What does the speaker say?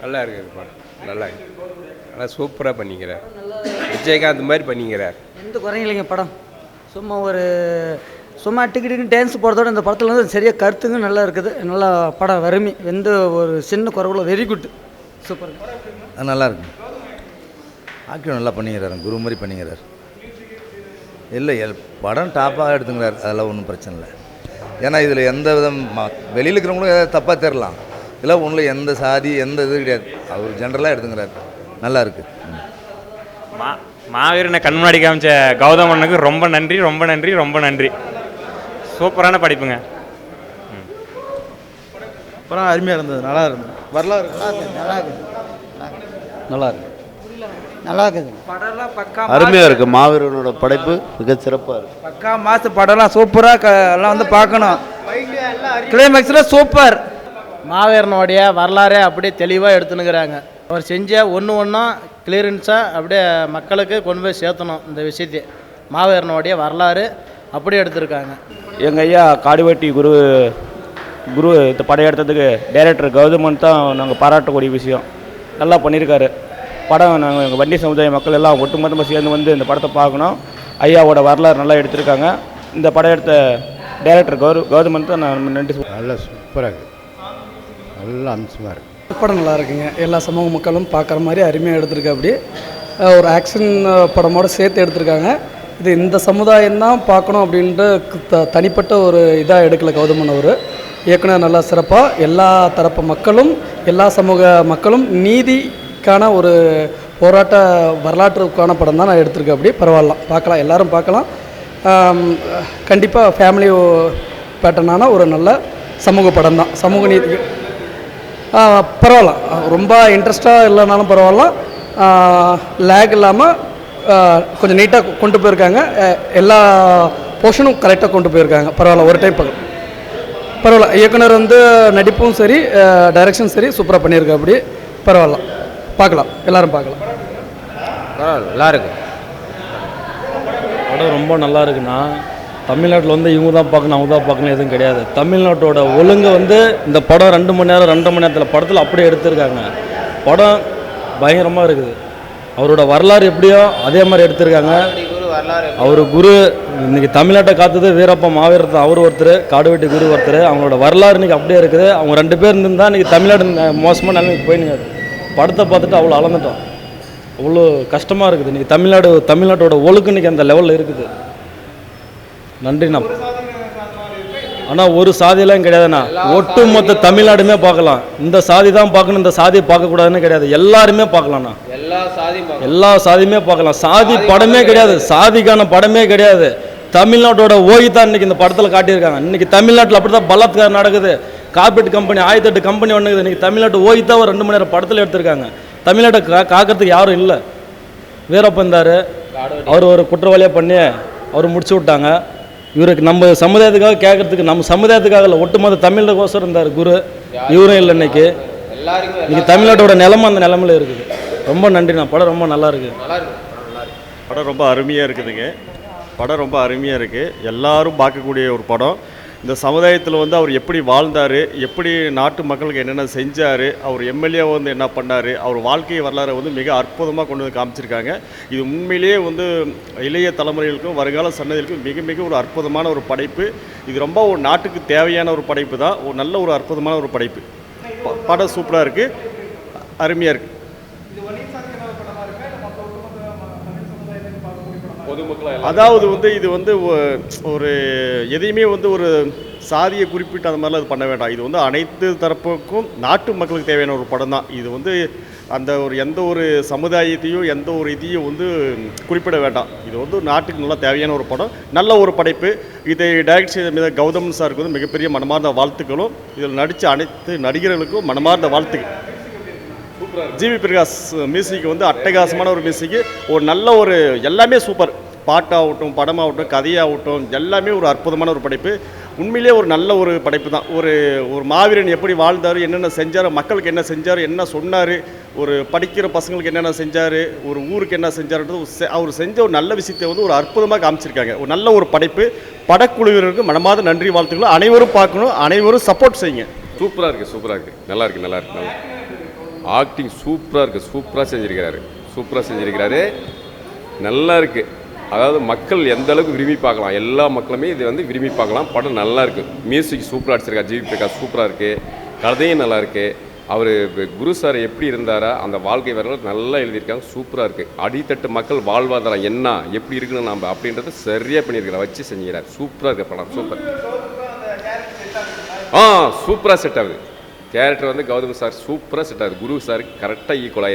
நல்லா இருக்குது படம். நல்லா இருக்கு. நல்லா சூப்பராக பண்ணிக்கிறார். விஜயகாந்த் மாதிரி பண்ணிக்கிறார். எந்த குறையும் இல்லைங்க படம். சும்மா ஒரு சும்மா டிக்கி டிக்கி டான்ஸ் போகிறதோட இந்த படத்தில் வந்து சரியாக கருத்துங்க நல்லா இருக்குது. நல்லா படம் வறுமை எந்த ஒரு சின்ன குறைவுல வெரி குட் சூப்பர். அது நல்லா இருக்கு. ஆக்டிவ் நல்லா பண்ணிக்கிறாரு குரு மாதிரி பண்ணிக்கிறார். இல்லை எல் படம் டாப்பாக எடுத்துங்கிறார் அதெல்லாம் ஒன்றும் பிரச்சனை இல்லை. ஏன்னா இதில் எந்த விதம் வெளியில் இருக்கிறவங்களும் ஏதாவது தப்பாக தெரிலாம் இதெல்லாம் ஒன்றில் எந்த சாதி எந்த இது கிடையாது. அவர் ஜென்ரலாக எடுத்துங்கிறார் நல்லா இருக்கு. ம். மாவீரனை கண் முன்னாடி காமிச்ச கௌதமனுக்கு ரொம்ப நன்றி ரொம்ப நன்றி ரொம்ப நன்றி. சூப்பரான படிப்புங்க. படம் அருமையாக இருந்தது. நல்லா இருந்தது. வரலாறு நல்லா இருக்குது நல்லா இருக்கு. நல்லா இருக்குது. படம்லாம் பக்கா அருமையாக இருக்குது மாவீரனோட படைப்பு மிக சிறப்பாக இருக்குது பக்கா மாசு படம்லாம் சூப்பராக எல்லாம் வந்து பார்க்கணும். கிளைமேக்ஸில் சூப்பர். மாவீரனுடைய வரலாறே அப்படியே தெளிவாக எடுத்துனுக்கிறாங்க. அவர் செஞ்ச ஒன்று ஒன்றும் கிளியரன்ஸாக அப்படியே மக்களுக்கு கொண்டு போய் சேர்த்தணும் இந்த விஷயத்தை. மாவீரனுடைய வரலாறு அப்படியே எடுத்திருக்காங்க. எங்கள் ஐயா காடுவெட்டி குரு குரு இந்த படம் எடுத்ததுக்கு டைரக்டர் கௌதமன் தான் நாங்கள் பாராட்டக்கூடிய விஷயம். நல்லா பண்ணியிருக்காரு படம் நாங்கள் எங்கள் வண்டி சமுதாய மக்கள் எல்லாம் ஒட்டுமொத்தமாக சேர்ந்து வந்து இந்த படத்தை பார்க்கணும். ஐயாவோட வரலாறு நல்லா எடுத்திருக்காங்க. இந்த படம் எடுத்த டைரக்டர் கௌர கௌதமன் தான் நான் நன்றி. நல்லா சூப்பராக இருக்குது நல்ல அம்சமாக இருக்குது படம் நல்லா இருக்குங்க. எல்லா சமூக மக்களும் பார்க்குற மாதிரி அருமையாக எடுத்திருக்கு அப்படி ஒரு ஆக்ஷன் படமோடு சேர்த்து எடுத்திருக்காங்க. இது இந்த சமுதாயம் தான் பார்க்கணும் அப்படின்ட்டு த தனிப்பட்ட ஒரு இதாக எடுக்கல கௌதமன் அவர். இயக்குனர் நல்லா சிறப்பாக எல்லா தரப்பு மக்களும் எல்லா சமூக மக்களும் நீதிக்கான ஒரு போராட்ட வரலாற்றுக்கான படம் தான் நான் எடுத்திருக்கேன் அப்படி பரவாயில்ல. பார்க்கலாம். எல்லாரும் பார்க்கலாம். கண்டிப்பாக ஃபேமிலி பேட்டர்னான ஒரு நல்ல சமூக படம் தான். சமூக நீதி பரவாயில்ல. ரொம்ப இன்ட்ரெஸ்டாக இல்லைனாலும் பரவாயில்ல. லேக் இல்லாமல் கொஞ்சம் நீட்டாக கொண்டு போயிருக்காங்க. எல்லா போர்ஷனும் கரெக்டாக கொண்டு போயிருக்காங்க. பரவாயில்ல ஒரு டைம் பார்க்கலாம் பரவாயில்ல இயக்குனர் வந்து நடிப்பும் சரி டைரக்ஷன் சரி சூப்பராக பண்ணியிருக்கா அப்படி பரவாயில்ல. பார்க்கலாம். எல்லாரும் பார்க்கலாம். பரவாயில்ல நல்லா இருக்கு. படம் ரொம்ப நல்லா இருக்குண்ணா. தமிழ்நாட்டில் வந்து இவங்க தான் பார்க்கணும் அவங்க தான் பார்க்கணும் எதுவும் கிடையாது. தமிழ்நாட்டோட ஒழுங்கு வந்து இந்த படம் ரெண்டு மணி நேரம் ரெண்டரை மணி நேரத்தில் படத்தில் அப்படியே எடுத்திருக்காங்க. படம் பயங்கரமாக இருக்குது. அவரோட வரலாறு எப்படியோ அதே மாதிரி எடுத்திருக்காங்க. அவர் குரு இன்னைக்கு தமிழ்நாட்டை காத்தது வீரப்ப மாவீரத்தை அவர் ஒருத்தர் காடுவெட்டி குரு ஒருத்தர். அவங்களோட வரலாறு இன்னைக்கு அப்படியே இருக்குது. அவங்க ரெண்டு பேர் இருந்தால் இன்னைக்கு தமிழ்நாடு மோசமான நிலைமைக்கு போயினுங்க படத்தை பார்த்துட்டு அவ்வளோ அளந்துட்டோம். அவ்வளோ கஷ்டமாக இருக்குது. இன்றைக்கி தமிழ்நாடு தமிழ்நாட்டோட ஒழுக்கு இன்னைக்கு அந்த லெவலில் இருக்குது. நன்றிண்ணா ஆனால் ஒரு சாதியெல்லாம் கிடையாதுண்ணா ஒட்டுமொத்த தமிழ்நாடுமே பார்க்கலாம். இந்த சாதி தான் பார்க்கணும் இந்த சாதியை பார்க்கக்கூடாதுன்னு கிடையாது. எல்லாருமே பார்க்கலாம்ண்ணா எல்லா சாதியும் எல்லா சாதியுமே பார்க்கலாம். சாதி படமே கிடையாது. சாதிக்கான படமே கிடையாது. தமிழ்நாட்டோட ஓகி தான் இன்னைக்கு இந்த படத்தில் காட்டியிருக்காங்க. இன்னைக்கு தமிழ்நாட்டில் அப்படி தான் பலாத்காரம் நடக்குது. கார்பரேட் கம்பெனி ஆயிரத்தெட்டு கம்பெனி ஒன்றுக்குது இன்னைக்கு தமிழ்நாட்டு ஓகி தான் ஒரு ரெண்டு மணி நேரம் படத்தில் எடுத்திருக்காங்க. தமிழ்நாட்டை கா காக்கிறதுக்கு யாரும் இல்லை. வீரப்பன் இருந்தார் அவர் ஒரு குற்றவாளியாக பண்ணி அவர் முடிச்சு விட்டாங்க. இவருக்கு நம்ம சமுதாயத்துக்காக கேட்கறதுக்கு நம்ம சமுதாயத்துக்காக இல்லை ஒட்டுமொத்த தமிழுக்கோசரம் இருந்தார் குரு. இவரும் இல்லை இன்னைக்கு. இன்னைக்கு தமிழ்நாட்டோட நிலைமை அந்த நிலமையில இருக்குது. ரொம்ப நன்றிண்ணா படம் ரொம்ப நல்லா இருக்குது நல்லா இருக்கு. நல்லா இருக்கு படம் ரொம்ப அருமையாக இருக்குதுங்க. படம் ரொம்ப அருமையாக இருக்குது எல்லாரும் பார்க்கக்கூடிய ஒரு படம். இந்த சமுதாயத்தில் வந்து அவர் எப்படி வாழ்ந்தார் எப்படி நாட்டு மக்களுக்கு என்னென்ன செஞ்சார் அவர் எம்எல்ஏ வந்து என்ன பண்ணார் அவர் வாழ்க்கை வரலாறை வந்து மிக அற்புதமாக கொண்டு வந்து காமிச்சிருக்காங்க. இது உண்மையிலேயே வந்து இளைய தலைமுறைகளுக்கும் வருங்கால சன்னதிகளுக்கும் மிக மிக ஒரு அற்புதமான ஒரு படைப்பு. இது ரொம்ப ஒரு நாட்டுக்கு தேவையான ஒரு படைப்பு தான். ஒரு நல்ல ஒரு அற்புதமான ஒரு படைப்பு. படம் சூப்பராக இருக்குது அருமையாக இருக்குது அதாவது வந்து இது வந்து ஒரு எதையுமே வந்து ஒரு சாதியை குறிப்பிட்டு அந்த மாதிரிலாம் இது பண்ண வேண்டாம். இது வந்து அனைத்து தரப்புக்கும் நாட்டு மக்களுக்கு தேவையான ஒரு படம் தான். இது வந்து அந்த ஒரு எந்த ஒரு சமுதாயத்தையும் எந்த ஒரு இதையும் வந்து குறிப்பிட வேண்டாம். இது வந்து நாட்டுக்கு நல்லா தேவையான ஒரு படம். நல்ல ஒரு படைப்பு. இதை டைரக்ட் செய்த மிக கௌதம் சாருக்கு வந்து மிகப்பெரிய மனமார்ந்த வாழ்த்துக்களும். இதில் நடித்த அனைத்து நடிகர்களுக்கும் மனமார்ந்த வாழ்த்துக்கள். ஜிவி பிரகாஷ் மியூசிக் வந்து அட்டகாசமான ஒரு மியூசிக் ஒரு நல்ல ஒரு எல்லாமே சூப்பர். பாட்டாகட்டும் படமாகட்டும் கதையாகட்டும் எல்லாமே ஒரு அற்புதமான ஒரு படைப்பு. உண்மையிலேயே ஒரு நல்ல ஒரு படைப்பு தான். ஒரு ஒரு மாவீரன் எப்படி வாழ்ந்தார் என்னென்ன செஞ்சார் மக்களுக்கு என்ன செஞ்சார் என்ன சொன்னார் ஒரு படிக்கிற பசங்களுக்கு என்னென்ன செஞ்சார் ஒரு ஊருக்கு என்ன செஞ்சார்ன்றது ஒரு அவர் செஞ்ச ஒரு நல்ல விஷயத்தை வந்து ஒரு அற்புதமாக காமிச்சிருக்காங்க. ஒரு நல்ல ஒரு படைப்பு. படக்குழுவினருக்கு மனமாத நன்றி வாழ்த்துக்களும் அனைவரும் பார்க்கணும் அனைவரும் சப்போர்ட் செய்யுங்க. சூப்பராக இருக்குது சூப்பராக இருக்குது நல்லா இருக்குது நல்லா இருக்குது நல்லா ஆக்டிங் சூப்பராக இருக்குது சூப்பராக செஞ்சுருக்கிறாரு. சூப்பராக செஞ்சுருக்கிறாரு. நல்லா இருக்குது அதாவது மக்கள் எந்த அளவுக்கு விரும்பி பார்க்கலாம் எல்லா மக்களுமே இது வந்து விரும்பி பார்க்கலாம். படம் நல்லா இருக்குது மியூசிக் சூப்பராக அடிச்சிருக்கா ஜிவி பிரகாஷ் சூப்பராக இருக்குது கதையும் நல்லா இருக்குது அவர் குரு சார் எப்படி இருந்தாரா அந்த வாழ்க்கை வரலாறு நல்லா எழுதியிருக்காங்க. சூப்பராக இருக்குது அடித்தட்டு மக்கள் வாழ்வாதாரம் என்ன எப்படி இருக்குன்னு நம்ம அப்படின்றத சரியாக பண்ணியிருக்கிறார் வச்சு செஞ்சுக்கிறார். சூப்பராக இருக்குது படம். சூப்பர் ஆ சூப்பராக செட் ஆகுது. கேரக்டர் வந்து கௌதம் சார் சூப்பராக செட் ஆகுது. குரு சார் கரெக்டாக ஈக்குவலாக